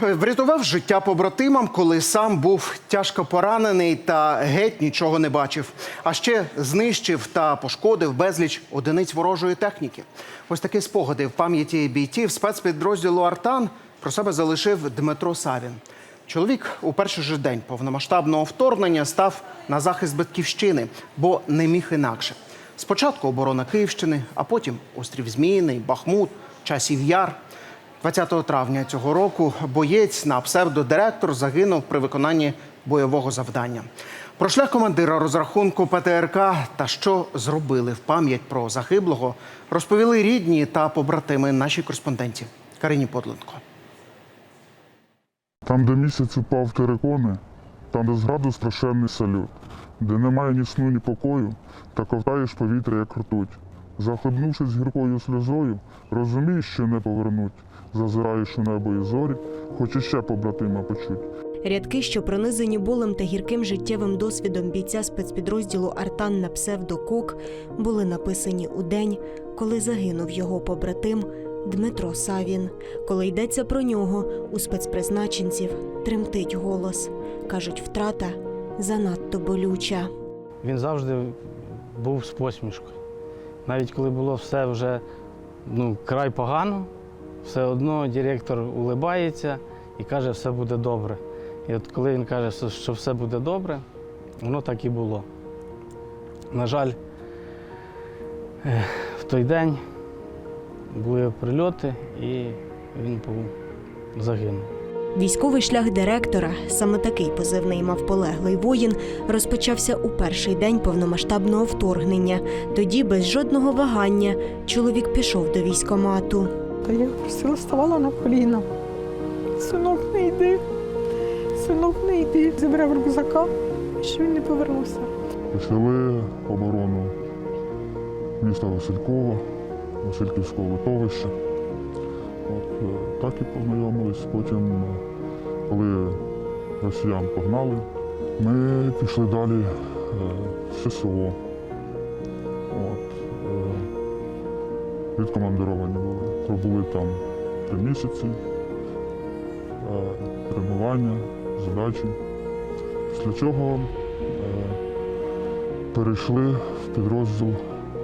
Врятував життя побратимам, коли сам був тяжко поранений та геть нічого не бачив. А ще знищив та пошкодив безліч одиниць ворожої техніки. Ось такі спогади в пам'яті бійців спецпідрозділу Артан про себе залишив Дмитро Савін. Чоловік у перший же день повномасштабного вторгнення став на захист батьківщини, бо не міг інакше. Спочатку оборона Київщини, а потім острів Зміїний, Бахмут, Часів Яр. 20 травня цього року боєць на псевдодиректор загинув при виконанні бойового завдання. Про шлях командира розрахунку ПТРК та що зробили в пам'ять про загиблого, розповіли рідні та побратими нашій кореспонденті Карині Подленко. Там, де місяць упав терикони, там, де зграду страшенний салют, де немає ні сну, ні покою, та ковтаєш повітря, як ртуть. Захлебнувшись гіркою сльозою, розумієш, що не повернуть. Зазираєш у небо і зорі, хочеш ще побратима почуть. Рядки, що пронизані болем та гірким життєвим досвідом бійця спецпідрозділу Артан на псевдокок, були написані у день, коли загинув його побратим Дмитро Савін. Коли йдеться про нього, у спецпризначенців тремтить голос. кажуть, втрата занадто болюча. Він завжди був з посмішкою. Навіть коли було все вже ну, край погано, все одно директор улибається і каже, що все буде добре. І от коли він каже, що все буде добре, воно так і було. На жаль, в той день були прильоти і він загинув. Військовий шлях директора, саме такий позивний мав полеглий воїн, розпочався у перший день повномасштабного вторгнення. Тоді, без жодного вагання, чоловік пішов до військомату. Та я просила, ставала на коліна. Синок, не йди. Синок, не йди. Забрав рюкзака, що він не повернувся. Почали оборону міста Василькова, Васильківського литовища. От, е, так і познайомились. Потім, коли росіян погнали, ми пішли далі е, в ССО. Відкомандировані були. Пробули там три місяці, е, тренування, задачі. Після чого е, перейшли в підрозділ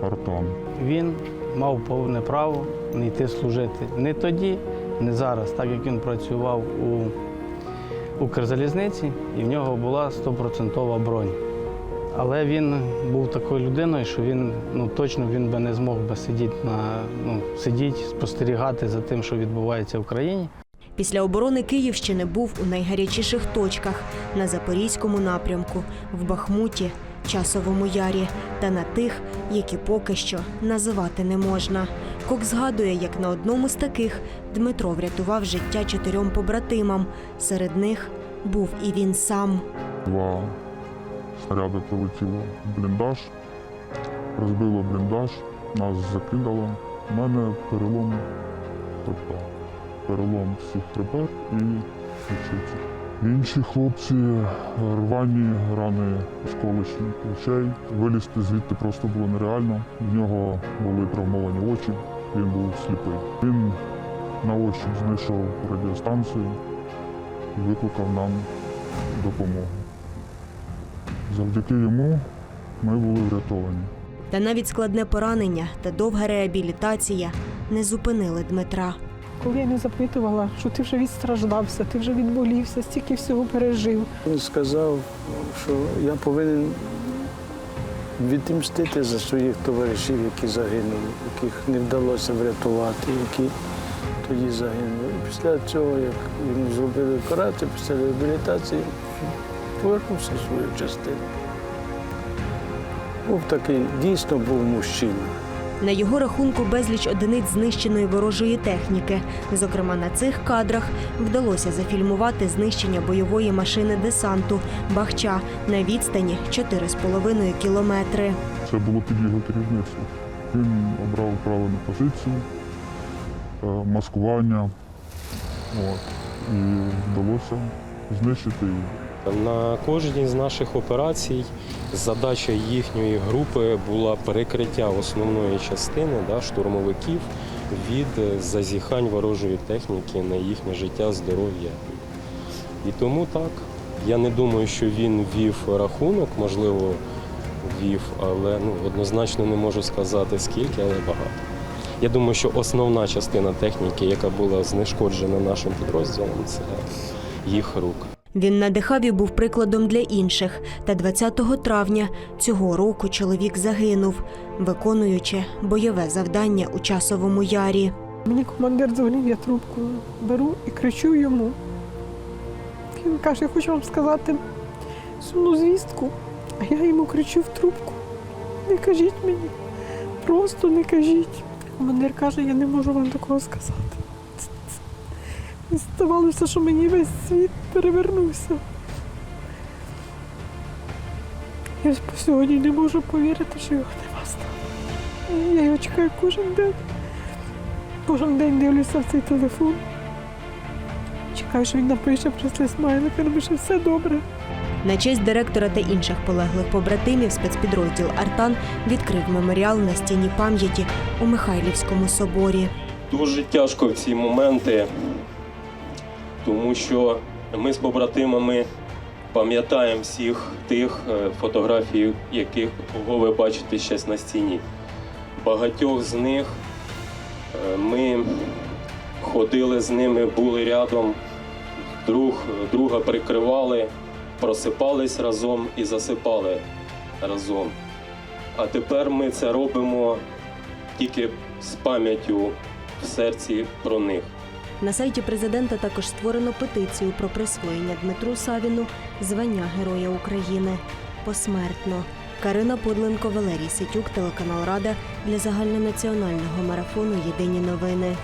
Артан. Він мав повне право не йти служити не тоді, не зараз, так як він працював у Укрзалізниці, і в нього була стопроцентова бронь. Але він був такою людиною, що він ну точно він би не змог би сидіти на ну сидіти, спостерігати за тим, що відбувається в країні. Після оборони Київщини був у найгарячіших точках на Запорізькому напрямку, в Бахмуті, Часовому Ярі та на тих, які поки що називати не можна. Кок згадує, як на одному з таких Дмитро врятував життя чотирьом побратимам. Серед них був і він сам. Два снаряди прилетіло в бліндаж, розбило бліндаж, нас закидало. У мене перелом, тобто перелом всіх хребет і ключиці. Інші хлопці рвані рани сколочні плечей. Вилізти звідти просто було нереально. В нього були травмовані очі, він був сліпий. Він на очі знайшов радіостанцію і викликав нам допомогу. Завдяки йому ми були врятовані. Та навіть складне поранення та довга реабілітація не зупинили Дмитра. Коли я не запитувала, що ти вже відстраждався, ти вже відболівся, стільки всього пережив. Він сказав, що я повинен відмстити за своїх товаришів, які загинули, яких не вдалося врятувати, які тоді загинули. Після цього, як йому зробили операцію, після реабілітації, повернувся в свою частину. Був такий, дійсно був мужчина. На його рахунку безліч одиниць знищеної ворожої техніки. Зокрема, на цих кадрах вдалося зафільмувати знищення бойової машини десанту Бахча на відстані 4,5 кілометри. Це було під його керівництвом. Він обрав правильну позицію, е, маскування. От, і вдалося знищити її. На кожній з наших операцій задача їхньої групи була перекриття основної частини да, штурмовиків від е, зазіхань ворожої техніки на їхнє життя, здоров'я. І тому так. Я не думаю, що він вів рахунок, можливо, вів, але ну, однозначно не можу сказати скільки, але багато. Я думаю, що основна частина техніки, яка була знешкоджена нашим підрозділом, це їх рук. Він надихав і був прикладом для інших. Та 20 травня цього року чоловік загинув, виконуючи бойове завдання у часовому ярі. Мені командир дзвонив, я трубку беру і кричу йому. Він каже, я хочу вам сказати сумну звістку, а я йому кричу в трубку. Не кажіть мені, просто не кажіть. Командир каже, я не можу вам такого сказати. І здавалося, що мені весь світ перевернувся. Я по сьогодні не можу повірити, що його нема стало. Я його чекаю кожен день. Кожен день дивлюся в цей телефон. Чекаю, що він напише присле смайлик, напише все добре. На честь директора та інших полеглих побратимів спецпідрозділ Артан відкрив меморіал на стіні пам'яті у Михайлівському соборі. Дуже тяжко в ці моменти, тому що ми з побратимами пам'ятаємо всіх тих е, фотографій, яких кого ви бачите зараз на стіні. Багатьох з них е, ми ходили з ними, були рядом, друг, друга прикривали, просипались разом і засипали разом. А тепер ми це робимо тільки з пам'яттю в серці про них. На сайті президента також створено петицію про присвоєння Дмитру Савіну звання Героя України посмертно. Карина Подленко, Валерій Ситюк, телеканал Рада для загальнонаціонального марафону Єдині новини.